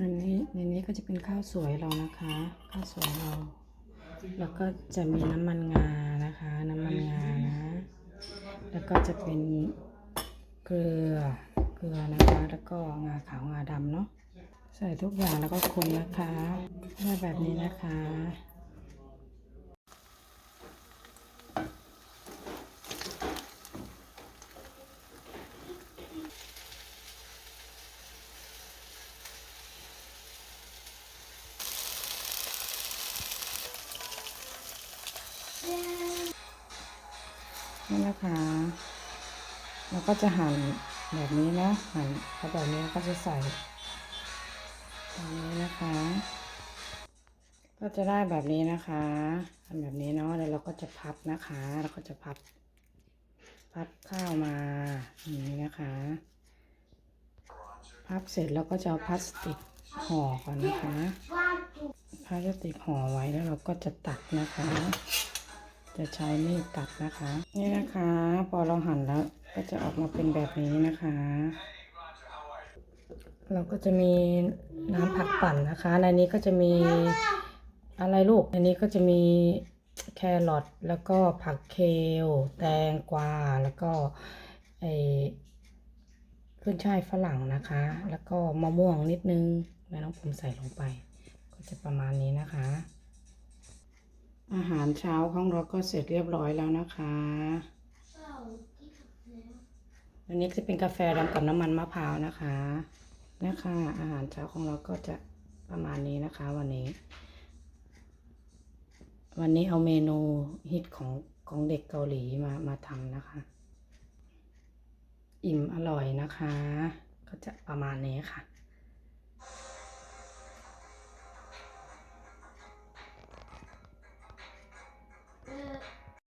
อันนี้ในนี้ก็จะเป็นข้าวสวยเรานะคะ ข้าวสวยเรา แล้วก็จะมีน้ำมันงานะคะ น้ำมันงานะ แล้วก็จะเป็นเกลือเกลือนะคะ แล้วก็งาขาวงาดำเนาะใส่ทุกอย่างแล้วก็คนนะคะได้แบบนี้นะคะ นี่นะคะ เราก็จะหั่นแบบนี้นะ หั่นแล้วแบบนี้ก็จะใส่แบบนี้นะคะ ก็จะได้แบบนี้นะคะทำแบบนี้เนาะแล้วเราก็จะพับนะคะแล้วก็จะพับ พับข้าวมาอย่างนี้นะคะ พับเสร็จแล้วก็จะเอาพลาสติกห่อก่อนนะคะพลาสติกห่อไว้แล้วเราก็จะตัดนะคะ จะใช้มีดตัดนะคะ นี่นะคะ พอเราหั่นแล้วก็จะออกมาเป็นแบบนี้นะคะ เราก็จะมีน้ำผักปั่นนะคะ ในนี้ก็จะมีอะไรลูก ในนี้ก็จะมีแครอทแล้วก็ผักเคลแตงกวาแล้วก็ไอขึ้นช่ายฝรั่งนะคะ แล้วก็มะม่วงนิดนึงแม่น้องผมใส่ลงไป ก็จะประมาณนี้นะคะ อาหารเช้าของเราก็เสร็จเรียบร้อยแล้วนะคะอันนี้จะเป็นกาแฟดำกับน้ำมันมะพร้าวนะคะนะคะ อาหารเช้าของเราก็จะประมาณนี้นะคะวันนี้ วันนี้เอาเมนูฮิตของของเด็กเกาหลีมามาทำนะคะ อิ่มอร่อยนะคะ ก็จะประมาณนี้ค่ะ